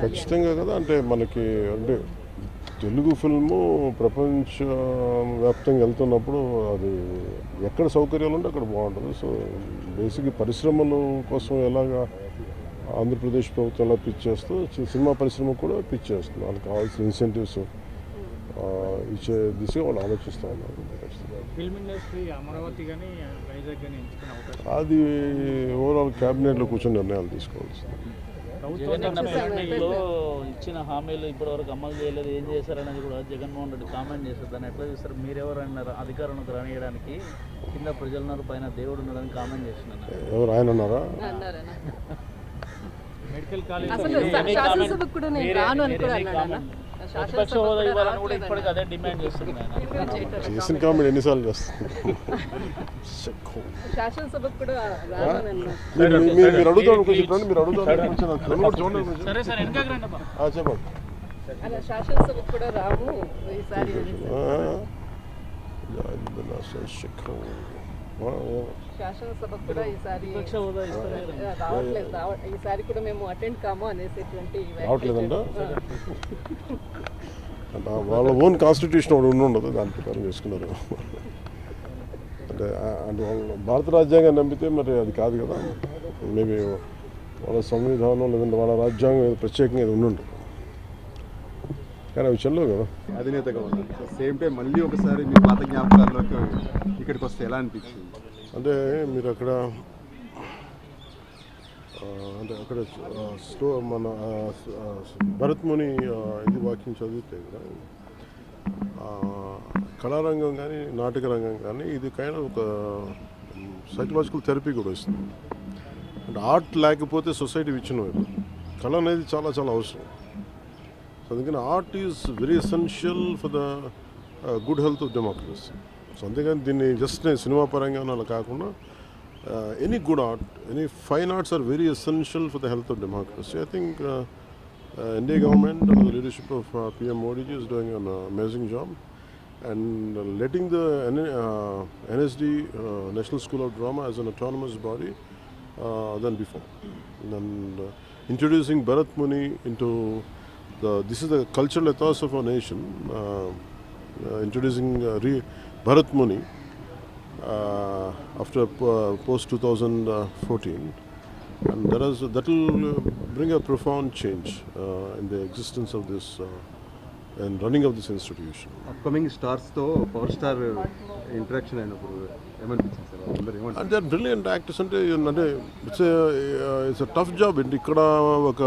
ఖచ్చితంగా కదా. అంటే మనకి అంటే తెలుగు ఫిల్ము ప్రపంచ వ్యాప్తంగా వెళ్తున్నప్పుడు అది ఎక్కడ సౌకర్యాలు ఉంటే అక్కడ బాగుంటుంది. సో బేసిక్ పరిశ్రమల కోసం ఎలాగా ఆంధ్రప్రదేశ్ ప్రభుత్వం ఎలా పిచ్ చేస్తూ చి- సినిమా పరిశ్రమ కూడా పిచ్ చేస్తుంది వాళ్ళకి కావాల్సిన ఇన్సెంటివ్స్ ఇచ్చే దిశగా వాళ్ళు ఆలోచిస్తూ ఉన్నారు. ఫిల్మ్ ఇండస్ట్రీ అమరావతి కానీ వైజాగ్ కానీ ఎంచుకునే అవకాశం అది ఓవరాల్ క్యాబినెట్లో కూర్చొని నిర్ణయాలు తీసుకోవాల్సింది. ఇచ్చిన హామీలు ఇప్పటివరకు అమలు చేయలేదు. ఏం చేశారనేది కూడా జగన్మోహన్ రెడ్డి కామెంట్ చేశారు. దాన్ని ఎట్లా చేస్తారు? మీరెవరు అన్నారు అధికారంలోకి రానియడానికి కింద ప్రజలున్నారు పైన దేవుడు ఉన్నాడని కామెంట్ చేసినాను ఎవరు ఆయన ఉన్నారా? అన్నారనా మెడికల్ కాలేజ్ ప్రతిపక్ష హోదా ఇవ్వాలని కూడా. ఇప్పటికీ అదే డిమాండ్ చేస్తుంది చేసిన కామెంట్ ఎన్నిసార్లు చేస్తుంది. మీరు అడుగుతాను చెప్పండి మీరు అడుగుతాను కొంచెం నాకు నన్ను కూడా చూడండి కొంచెం. సరే సార్ వెనకాకి రండి అబ్బా. ఆ, చెప్పండి. శాసనసభకు కూడా రాము శాసనసభకు కూడా ఈసారి రావట్లేదు రావ- ఈసారి కూడా మేము అటెండ్ కాము అనేసేటువంటి వాళ్ళ ఓన్ కాన్స్టిట్యూషన్ ఒకటి ఉండి ఉండదు దాని ప్రకారం చేసుకున్నారు. అంటే అంటే వాళ్ళు భారత రాజ్యాంగం నమ్మితే మరి అది కాదు కదా. మేబీ వాళ్ళ సంవిధానం లేదంటే వాళ్ళ రాజ్యాంగం ఏదో ప్రత్యేకంగా ఏదో ఉండి కానీ అవి చెల్లవు కదా. అధినేతగా ఉన్నారు. సో సేమ్ టైం మళ్ళీ ఒకసారి మీ పాత జ్ఞాపకాల్లోకి ఇక్కడికి వస్తే ఎలా అనిపించింది? అంటే మీరు అక్కడ అంటే అక్కడ స్లో స్టో మన భరత్ముని భరత్ ముని ఇది వాక్యం చదివితే కూడా కళారంగం కానీ నాటక రంగం కానీ ఇది కైండ్ ఒక సైకలాజికల్ థెరపీ కూడా ఇస్తుంది అంటే ఆర్ట్ లేకపోతే సొసైటీ విచ్ఛిన్నమైపోతుంది కళ అనేది చాలా చాలా అవసరం. సో అందుకని art is very essential for the good health of democracy so అందుకని దీన్ని జస్ట్ నేను సినిమా పరంగా అలా కాకుండా any good art any fine arts are very essential for the health of democracy I think NDA government and the leadership of PM Modiji is doing an amazing job and uh, uh, uh, letting the uh, NSD National School of Drama as an autonomous body than before. And introducing Bharatmuni into this is the cultural ethos of our nation, introducing re Bharat Muni uh, after uh, post 2014, and that is that will uh, bring a profound change uh, in the existence of this uh, and running of this institution. Upcoming స్టార్స్తో power star interaction అయినప్పుడు ఏమనిపించింది sir వాళ్ళందరూ ఏమంటారు అంటే brilliant actors అంటే అంటే it's it's tough job అండి ఇక్కడ ఒక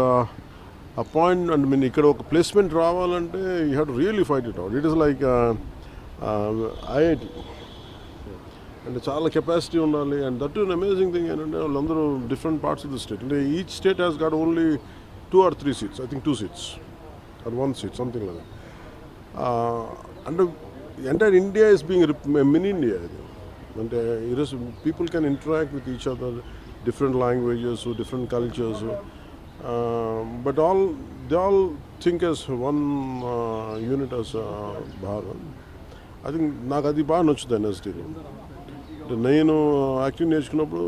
అపాయింట్ అండ్ మీన్ ఇక్కడ ఒక ప్లేస్మెంట్ రావాలంటే you have to really fight it out it is like IIT అంటే చాలా కెపాసిటీ ఉండాలి. And that in amazing thing ఏంటంటే వాళ్ళందరూ different parts of the state అంటే each state has got only two or three seats I think two seats or one seat something like అంటే entire India is being mini India ఇది అంటే ఈరోజు people can interact with each other different languages different cultures but all they all think as one unit as Bharat I think నాకు అది బాగా నచ్చుతుంది ఎన్ఎస్టీలో నేను acting నేర్చుకున్నప్పుడు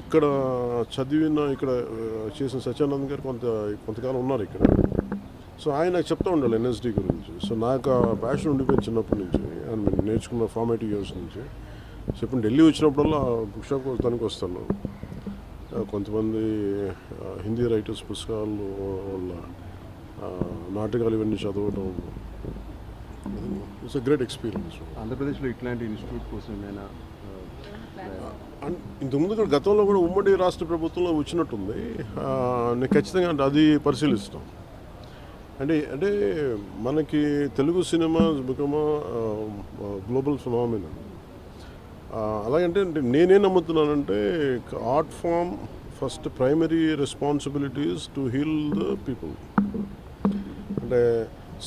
ఇక్కడ చదివిన ఇక్కడ చేసిన సత్యానంద్ గారు కొంత కొంతకాలం ఉన్నారు ఇక్కడ. సో ఆయన నాకు చెప్తా ఉండాలి ఎన్ఎస్డి గురించి. సో నాకు ఆ ప్యాషన్ ఉండిపోయింది చిన్నప్పటి నుంచి. అండ్ నేర్చుకున్న ఫార్మేటివ్ ఇయర్స్ నుంచి. సో ఇప్పుడు ఢిల్లీ వచ్చినప్పుడల్లా బుక్ షాప్ తనకు వస్తాను కొంతమంది హిందీ రైటర్స్ పుస్తకాలు వాళ్ళ నాటకాలు ఇవన్నీ చదవడం ఇట్స్ అ గ్రేట్ ఎక్స్పీరియన్స్ ఆంధ్రప్రదేశ్లో ఇట్లాంటి ఇన్స్టిట్యూట్ కోసం ఏమైనా ఇంతకుముందు కూడా గతంలో కూడా ఉమ్మడి రాష్ట్ర ప్రభుత్వంలో వచ్చినట్టుంది. నేను ఖచ్చితంగా అంటే అది పరిశీలిస్తాం. అంటే అంటే మనకి Telugu cinema become global phenomena అలాగంటే అంటే నేనేం నమ్ముతున్నానంటే art form first primary responsibilities to heal the people అంటే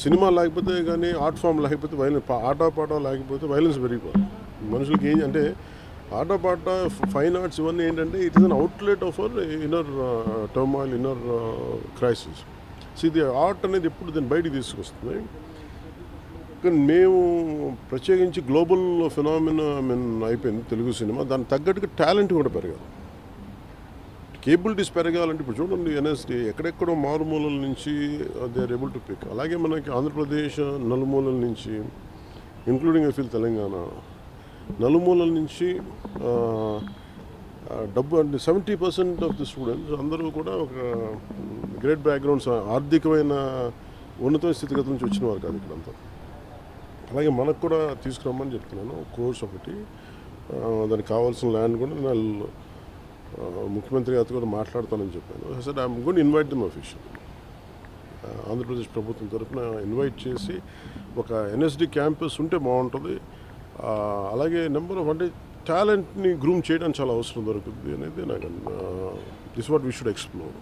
సినిమా లేకపోతే కానీ ఆర్ట్ ఫామ్ లేకపోతే వైలెన్స్ ఆట పాట లేకపోతే వైలెన్స్ పెరిగిపోతుంది మనుషులకి ఏం అంటే ఆట పాట ఫైన్ ఆర్ట్స్ ఇవన్నీ ఏంటంటే it is an outlet of our inner turmoil inner crisis so ఇది ఆర్ట్ అనేది ఎప్పుడు దీన్ని బయటికి తీసుకొస్తుంది? కానీ మేము ప్రత్యేకించి గ్లోబల్ ఫినామినా మీన్ అయిపోయింది తెలుగు సినిమా. దానికి తగ్గట్టుగా టాలెంట్ కూడా పెరగాలి. కేబిలిటీస్ పెరగాలంటే ఇప్పుడు చూడండి ఎన్ఎస్డి ఎక్కడెక్కడో మారుమూలల నుంచి they are able to pick అలాగే మనకి ఆంధ్రప్రదేశ్ నలుమూలల నుంచి ఇంక్లూడింగ్ ఐ ఫీల్ తెలంగాణ నలుమూలల నుంచి uh, uh, డబ్బు అంటే seventy percent of the students అందరూ కూడా ఒక uh, గ్రేట్ బ్యాక్గ్రౌండ్స్ ఆర్థికమైన ఉన్నత స్థితిగతుల నుంచి వచ్చిన వారు కాదు ఇక్కడంతా. అలాగే మనకు కూడా తీసుకురమ్మని చెప్తున్నాను. కోర్స్ ఒకటి దానికి కావాల్సిన ల్యాండ్ కూడా నేను ముఖ్యమంత్రి గారితో కూడా మాట్లాడతానని చెప్పాను. Sir I'm good invite them official Andhra Pradesh ప్రభుత్వం తరఫున ఇన్వైట్ చేసి ఒక ఎన్ఎస్డి క్యాంపస్ ఉంటే బాగుంటుంది. అలాగే నెంబర్ ఆఫ్ అంటే టాలెంట్ని గ్రూమ్ చేయడానికి చాలా అవసరం దొరుకుతుంది అనేది నాకు this what we should explore